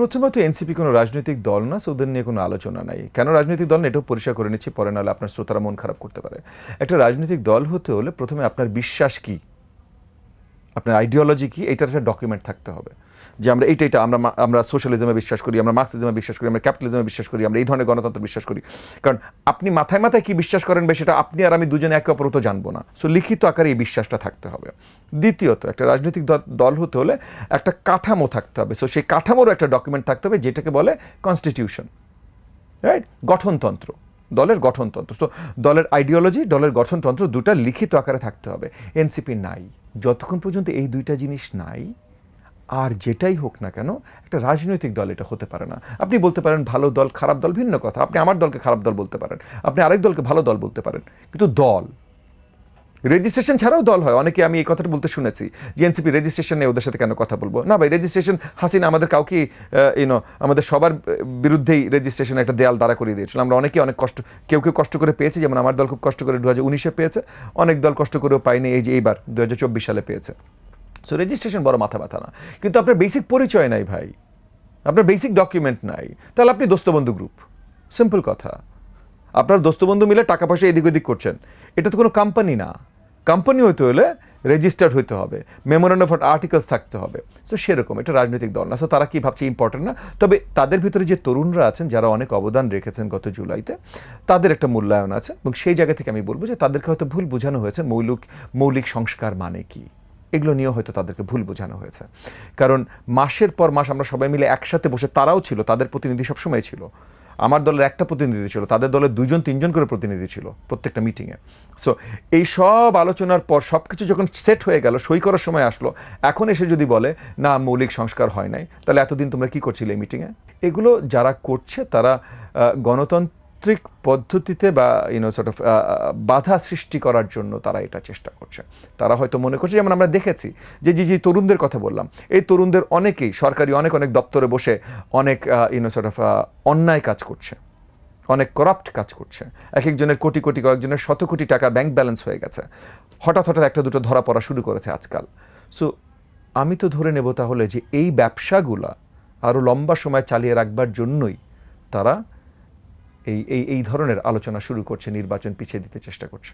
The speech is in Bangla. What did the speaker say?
প্রথমত এনসিপি কোনো রাজনৈতিক দল না, সো ওদের নিয়ে কোনো আলোচনা নাই। কেন রাজনৈতিক দল এটাও পরিষ্কার করে নিচ্ছি, পরে নাহলে আপনার শ্রোতারা মন খারাপ করতে পারে। একটা রাজনৈতিক দল হতে হলে প্রথমে আপনার বিশ্বাস কি? আপনার আইডিওলজি কি, এটার একটা ডকুমেন্ট থাকতে হবে। যে আমরা এইটা এটা আমরা আমরা সোশ্যালিজমে বিশ্বাস করি, আমরা মার্কসিজমে বিশ্বাস করি, আমরা ক্যাপিটালিজমে বিশ্বাস করি, আমরা এই ধরনের গণতন্ত্র বিশ্বাস করি। কারণ আপনি মাথায় মাথায় কি বিশ্বাস করেন বা সেটা আপনি আর আমি দুজনে একে অপরত জানব না। সো লিখিত আকারে এই বিশ্বাসটা থাকতে হবে। দ্বিতীয়ত, একটা রাজনৈতিক দল হতে হলে একটা কাঠামো থাকতে হবে। সো সেই কাঠামোরও একটা ডকুমেন্ট থাকতে হবে, যেটাকে বলে কনস্টিটিউশন রাইট গঠনতন্ত্র, দলের গঠনতন্ত্র। সো দলের আইডিওলজি দলের গঠনতন্ত্র দুটা লিখিত আকারে থাকতে হবে। এনসিপি নাই। যতক্ষণ পর্যন্ত এই দুইটা জিনিস নাই, আর যেটাই হোক না কেন, একটা রাজনৈতিক দল এটা হতে পারে না। আপনি বলতে পারেন ভালো দল, খারাপ দল, ভিন্ন কথা। আপনি আমার দলকে খারাপ দল বলতে পারেন। আপনি আরেক দলকে ভালো দল বলতে পারেন। কিন্তু দল রেজিস্ট্রেশন ছাড়াও দল হয়, অনেকে আমি এই কথাটা বলতে শুনেছি। যে এনসিপি রেজিস্ট্রেশন নিয়ে ওদের সাথে কেন কথা বলব? না ভাই রেজিস্ট্রেশন হাসিনা আমাদের কাউকে ইউনো আমাদের সবার বিরুদ্ধেই রেজিস্ট্রেশন একটা দেয়াল দাঁড়া করিয়ে দিয়েছিল। আমরা অনেকে অনেক কষ্ট, কেউ কেউ কষ্ট করে পেয়েছি, যেমন আমার দল খুব কষ্ট করে দু হাজার উনিশে পেয়েছে, অনেক দল কষ্ট করেও পায়নি, এই যে এইবার দু হাজার চব্বিশ সালে পেয়েছে। সো রেজিস্ট্রেশন বড় মাথা ব্যথা না। কিন্তু আপনার বেসিক পরিচয় নাই ভাই। আপনার বেসিক ডকুমেন্ট নাই। তাহলে আপনি দোস্তবন্ধু গ্রুপ সিম্পল কথা। আপনার দোস্তবন্ধু মিলে টাকা পয়সা এদিক ওদিক করছেন। এটা তো কোনো কোম্পানি না। কোম্পানি হইতে হলে রেজিস্টার্ড হইতে হবে। মেমোরেন্ড অফ আর্টিকেলস থাকতে হবে। সো সেরকম, এটা রাজনৈতিক দল না। সো তারা কি ভাবছে ইম্পর্টেন্ট না? তবে তাদের ভিতরে যে তরুণরা আছেন, যারা অনেক অবদান রেখেছেন গত জুলাইতে, তাদের একটা মূল্যায়ন আছে এবং সেই জায়গা থেকে আমি বলব যে তাদেরকে হয়তো ভুল বোঝানো হয়েছে, মৌলিক মৌলিক সংস্কার মানে কি? এগুলো নিয়েও হয়তো তাদেরকে ভুল বোঝানো হয়েছে। কারণ মাসের পর মাস আমরা সবাই মিলে একসাথে বসে, তারাও ছিল, তাদের প্রতিনিধি সবসময় ছিল। আমার দলের একটা প্রতিনিধি ছিল তাদের দলের দুজন তিনজন করে প্রতিনিধি ছিল প্রত্যেকটা মিটিংয়ে সো এই সব আলোচনার পর সব কিছু যখন সেট হয়ে গেল সই করার সময় আসলো এখন এসে যদি বলে না মৌলিক সংস্কার হয় নাই তাহলে এতদিন তোমরা কী করছিলে এই মিটিংয়ে এগুলো যারা করছে তারা আহ, গণতান্ত্রিক পদ্ধতিতে বা ইউনো সর্ট অফ বাধা সৃষ্টি করার জন্য তারা এটা চেষ্টা করছে। তারা হয়তো মনে করছে, যেমন আমরা দেখেছি যে যে যে, তরুণদের কথা বললাম, এই তরুণদের অনেকেই সরকারি অনেক অনেক দপ্তরে বসে অনেক ইউনো সর্ট অফ অন্যায় কাজ করছে, অনেক করাপ্ট কাজ করছে। এক একজনের কোটি কোটি, কয়েকজনের শত কোটি টাকা ব্যাংক ব্যালেন্স হয়ে গেছে। হঠাৎ হঠাৎ একটা দুটো ধরা পড়া শুরু করেছে আজকাল। সো আমি তো ধরে নেব তাহলে যে, এই ব্যবসাগুলা আরও লম্বা সময় চালিয়ে রাখবার জন্যই তারা এই এই ধরনের আলোচনা শুরু করছে নির্বাচন পিছিয়ে দিতে চেষ্টা করছে।